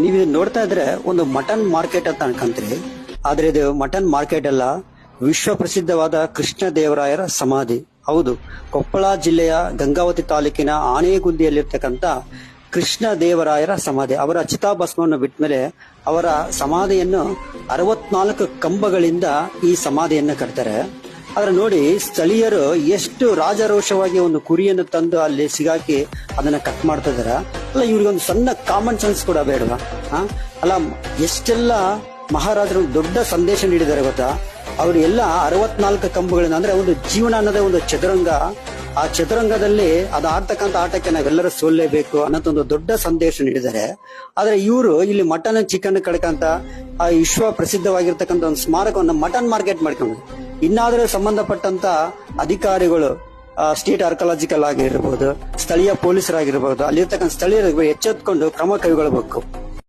ನೀವು ನೋಡ್ತಾ ಇದ್ರೆ ಒಂದು ಮಟನ್ ಮಾರ್ಕೆಟ್ ಅಂತ ಅನ್ಕೊಂತೀರಿ. ಆದ್ರೆ ಇದು ಮಟನ್ ಮಾರ್ಕೆಟ್ ಅಲ್ಲ ವಿಶ್ವ ಪ್ರಸಿದ್ಧವಾದ ಕೃಷ್ಣ ದೇವರಾಯರ ಸಮಾಧಿ. ಹೌದು, ಕೊಪ್ಪಳ ಜಿಲ್ಲೆಯ ಗಂಗಾವತಿ ತಾಲೂಕಿನ ಆನೆಗುಂದಿಯಲ್ಲಿರ್ತಕ್ಕಂಥ ಕೃಷ್ಣ ದೇವರಾಯರ ಸಮಾಧಿ. ಅವರ ಚಿತಾಭಸ್ಮವನ್ನು ಬಿಟ್ಮೇಲೆ ಅವರ ಸಮಾಧಿಯನ್ನು ಅರವತ್ನಾಲ್ಕು ಕಂಬಗಳಿಂದ ಈ ಸಮಾಧಿಯನ್ನು ಕಟ್ತಾರೆ. ಆದ್ರೆ ನೋಡಿ, ಸ್ಥಳೀಯರು ಎಷ್ಟು ರಾಜರೋಷವಾಗಿ ಒಂದು ಕುರಿಯನ್ನು ತಂದು ಅಲ್ಲಿ ಸಿಗಾಕಿ ಅದನ್ನ ಕಟ್ ಮಾಡ್ತಾ ಇದಾರ. ಅಲ್ಲ ಇವ್ರಿಗೆ ಒಂದು ಸಣ್ಣ ಕಾಮನ್ ಸೆನ್ಸ್ ಕೂಡ ಬೇಡವಾ? ಅಲ್ಲ, ಎಷ್ಟೆಲ್ಲ ಮಹಾರಾಜರು ದೊಡ್ಡ ಸಂದೇಶ ನೀಡಿದ್ದಾರೆ ಗೊತ್ತಾ? ಅವರು ಎಲ್ಲ ಅರವತ್ನಾಲ್ಕು ಕಂಬಗಳನ್ನ, ಅಂದ್ರೆ ಒಂದು ಜೀವನ ಅನ್ನೋದೇ ಒಂದು ಚದುರಂಗ. ಆ ಚದುರಂಗದಲ್ಲಿ ಅದು ಆಡ್ತಕ್ಕಂಥ ಆಟಕ್ಕೆ ನಾವೆಲ್ಲರೂ ಸೋಲ್ಲೇಬೇಕು ಅನ್ನೋದು ಒಂದು ದೊಡ್ಡ ಸಂದೇಶ ನೀಡಿದ್ದಾರೆ. ಆದ್ರೆ ಇವರು ಇಲ್ಲಿ ಮಟನ್ ಚಿಕನ್ ಕಡ್ಕಂತ ಆ ವಿಶ್ವ ಪ್ರಸಿದ್ಧವಾಗಿರ್ತಕ್ಕಂಥ ಒಂದು ಸ್ಮಾರಕವನ್ನು ಮಟನ್ ಮಾರ್ಕೆಟ್ ಮಾಡ್ಕೊಂಡು ಇನ್ನಾದರೂ ಸಂಬಂಧಪಟ್ಟಂತ ಅಧಿಕಾರಿಗಳು ಸ್ಟೇಟ್ ಆರ್ಕಾಲಜಿಕಲ್ ಆಗಿರ್ಬೋದು ಸ್ಥಳೀಯ ಪೊಲೀಸರಾಗಿರ್ಬೋದು ಅಲ್ಲಿರ್ತಕ್ಕಂಥ ಸ್ಥಳೀಯರಿಗೆ ಎಚ್ಚೆತ್ಕೊಂಡು ಕ್ರಮ ಕೈಗೊಳ್ಳಬೇಕು